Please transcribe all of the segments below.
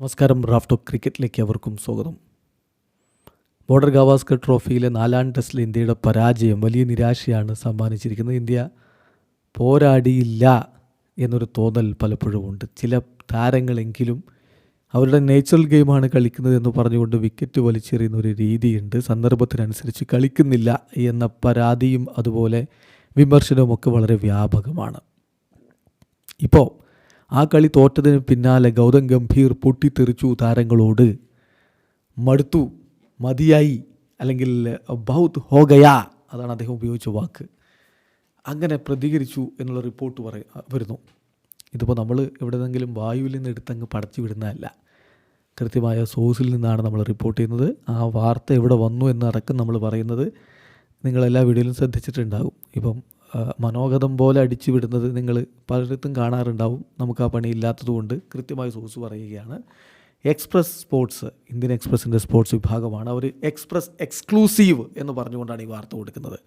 നമസ്കാരം. റാഫ്റ്റോ ക്രിക്കറ്റിലേക്ക് അവർക്കും സ്വാഗതം. ബോർഡർ ഗവാസ്കർ ട്രോഫിയിലെ നാലാം ടെസ്റ്റിൽ ഇന്ത്യയുടെ പരാജയം വലിയ നിരാശയാണ് സമ്മാനിച്ചിരിക്കുന്നത്. ഇന്ത്യ പോരാടിയില്ല എന്നൊരു തോന്നൽ പലപ്പോഴും ഉണ്ട്. ചില താരങ്ങളെങ്കിലും അവരുടെ നേച്ചുറൽ ഗെയിമാണ് കളിക്കുന്നത് എന്ന് പറഞ്ഞുകൊണ്ട് വിക്കറ്റ് വലിച്ചെറിയുന്ന ഒരു രീതിയുണ്ട്. സന്ദർഭത്തിനനുസരിച്ച് കളിക്കുന്നില്ല എന്ന പരാതിയും അതുപോലെ വിമർശനവും ഒക്കെ വളരെ വ്യാപകമാണ്. ഇപ്പോൾ ആ കളി തോറ്റതിന് പിന്നാലെ ഗൗതം ഗംഭീർ പൊട്ടിത്തെറിച്ചു താരങ്ങളോട്. മടുത്തു. മതിയായി. അല്ലെങ്കിൽ ബൗത്ത് ഹോഗയാ അതാണ് അദ്ദേഹം ഉപയോഗിച്ച വാക്ക്. അങ്ങനെ പ്രതികരിച്ചു എന്നുള്ള റിപ്പോർട്ട് പറയ വരുന്നു. ഇതിപ്പോൾ നമ്മൾ എവിടെന്നെങ്കിലും വായുവിൽ നിന്ന് എടുത്തങ്ങ് പടച്ചു വിടുന്നതല്ല. കൃത്യമായ സോഴ്സിൽ നിന്നാണ് നമ്മൾ റിപ്പോർട്ട് ചെയ്യുന്നത്. ആ വാർത്ത എവിടെ വന്നു എന്നടക്കം നമ്മൾ പറയുന്നത് നിങ്ങളെല്ലാ വീഡിയോയിലും ശ്രദ്ധിച്ചിട്ടുണ്ടാകും. ഇപ്പം മനോഗതം പോലെ അടിച്ചു വിടുന്നത് നിങ്ങൾ പലയിടത്തും കാണാറുണ്ടാവും. നമുക്ക് ആ പണി ഇല്ലാത്തതുകൊണ്ട് കൃത്യമായി സോഴ്സ് പറയുകയാണ്. എക്സ്പ്രസ് സ്പോർട്സ് ഇന്ത്യൻ എക്സ്പ്രസിന്റെ സ്പോർട്സ് വിഭാഗമാണ്. അവർ എക്സ്പ്രസ് എക്സ്ക്ലൂസീവ് എന്ന് പറഞ്ഞുകൊണ്ടാണ് ഈ വാർത്ത കൊടുക്കുന്നത്.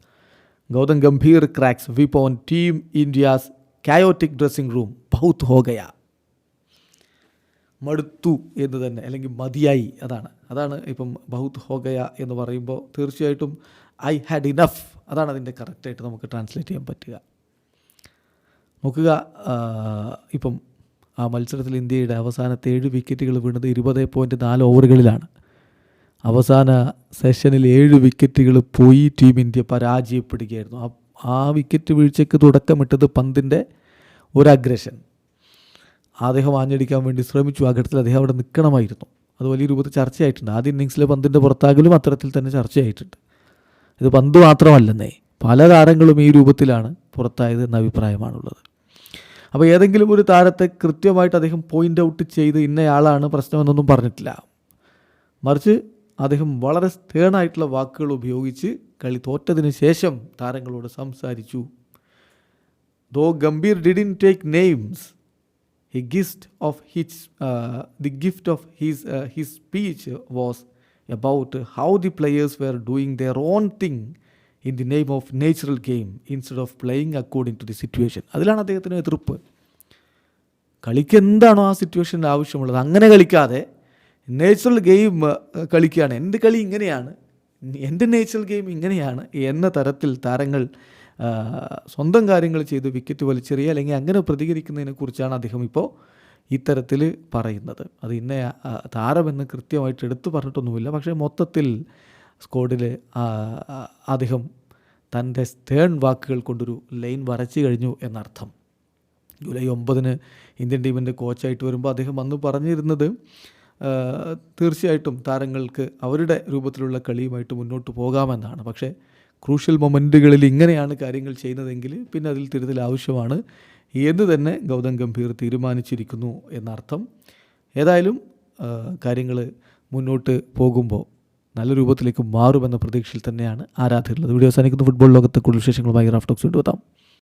Gautam Gambhir cracks whip on team India's chaotic dressing room both ഹോഗയ. മടുത്തു എന്ന് തന്നെ അല്ലെങ്കിൽ മതിയായി അതാണ്. അതാണ് ഇപ്പം ബൗത്ത് ഹോഗയ എന്ന് പറയുമ്പോൾ തീർച്ചയായിട്ടും ഐ ഹാഡ് ഇനഫ്. അതാണ് അതിന്റെ കറക്റ്റായിട്ട് നമുക്ക് ട്രാൻസ്ലേറ്റ് ചെയ്യാൻ പറ്റുക. നോക്കുക ഇപ്പം ആ മത്സരത്തിൽ ഇന്ത്യയുടെ അവസാനത്തെ ഏഴ് വിക്കറ്റുകൾ വീണത് ഇരുപത് പോയിന്റ് നാല് ഓവറുകളിലാണ് അവസാന സെഷനിൽ ഏഴ് വിക്കറ്റുകൾ പോയി ടീം ഇന്ത്യ പരാജയപ്പെടുകയായിരുന്നു. ആ ആ വിക്കറ്റ് വീഴ്ചയ്ക്ക് തുടക്കമിട്ടത് പന്തിന്റെ ഒരു അഗ്രഷൻ അദ്ദേഹം ആഞ്ഞടിക്കാൻ വേണ്ടി ശ്രമിച്ചു. ആ ഘട്ടത്തിൽ അദ്ദേഹം അവിടെ നിൽക്കണമായിരുന്നു. അത് വലിയ രൂപത്തിൽ ചർച്ചയായിട്ടുണ്ട്. ആദ്യ ഇന്നിങ്സിലെ പന്തിന്റെ പുറത്താകലും അത്തരത്തിൽ തന്നെ ചർച്ചയായിട്ടുണ്ട്. ഇത് പന്ത് മാത്രമല്ലെന്നേ പല താരങ്ങളും ഈ രൂപത്തിലാണ് പുറത്തായത് എന്ന അഭിപ്രായമാണുള്ളത്. അപ്പോൾ ഏതെങ്കിലും ഒരു താരത്തെ കൃത്യമായിട്ട് അദ്ദേഹം പോയിന്റ് ഔട്ട് ചെയ്ത് ഇന്നയാളാണ് പ്രശ്നമെന്നൊന്നും പറഞ്ഞിട്ടില്ല. മറിച്ച് അദ്ദേഹം വളരെ സ്റ്റേണായിട്ടുള്ള വാക്കുകൾ ഉപയോഗിച്ച് കളി തോറ്റതിന് ശേഷം താരങ്ങളോട് സംസാരിച്ചു. Though Gambhir didn't take names he gift of his the gift of his his speech was about how the players were doing their own thing in the name of natural game instead of playing according to the situation. അതിലാണ് അദ്ദേഹത്തിന് എതിർപ്പ്. കളിക്ക് എന്താണോ ആ സിറ്റുവേഷനിൽ ആവശ്യമുള്ളത്? അങ്ങനെ കളിക്കാതെ natural game കളിക്കുകയാണ്. എന്റെ കളി ഇങ്ങനെയാണ്? എന്റെ നേച്ചുറൽ ഗെയിം ഇങ്ങനെയാണ്? എന്ന തരത്തിൽ താരങ്ങൾ സ്വന്തം കാര്യങ്ങൾ ചെയ്ത് വിക്കറ്റ് വലിച്ചെറിയുക അല്ലെങ്കിൽ അങ്ങനെ പ്രതികരിക്കുന്നതിനെ കുറിച്ചാണ് അദ്ദേഹം ഇപ്പോൾ ഇത്തരത്തിൽ പറയുന്നത്. അത് ഇന്ന താരമെന്ന് കൃത്യമായിട്ട് എടുത്തു പറഞ്ഞിട്ടൊന്നുമില്ല. പക്ഷേ മൊത്തത്തിൽ സ്കോഡിൽ അദ്ദേഹം തന്റെ സ്റ്റേൺ വാക്കുകൾ കൊണ്ടൊരു ലൈൻ വരച്ചു കഴിഞ്ഞു എന്നർത്ഥം. ജൂലൈ ഒമ്പതിന് ഇന്ത്യൻ ടീമിന്റെ കോച്ചായിട്ട് വരുമ്പോൾ അദ്ദേഹം അന്ന് പറഞ്ഞിരുന്നത് തീർച്ചയായിട്ടും താരങ്ങൾക്ക് അവരുടെ രൂപത്തിലുള്ള കളിയുമായിട്ട് മുന്നോട്ട് പോകാമെന്നാണ്. പക്ഷേ ക്രൂഷ്യൽ മൊമെന്റുകളിൽ ഇങ്ങനെയാണ് കാര്യങ്ങൾ ചെയ്യുന്നതെങ്കിൽ പിന്നെ അതിൽ തിരുത്തൽ ആവശ്യമാണ്. എന്ന് തന്നെ ഗൗതം ഗംഭീർ തീരുമാനിച്ചിരിക്കുന്നു എന്നർത്ഥം. ഏതായാലും കാര്യങ്ങൾ മുന്നോട്ട് പോകുമ്പോൾ നല്ല രൂപത്തിലേക്ക് മാറുമെന്ന പ്രതീക്ഷയിൽ തന്നെയാണ് ആരാധകരുള്ളത്. വീഡിയോ അവസാനിക്കുന്ന. ഫുട്ബോൾ ലോകത്തെ കൂടുതൽ വിശേഷങ്ങളുമായി റാഫ്റ്റോക്സ് കൊണ്ടുവെത്താം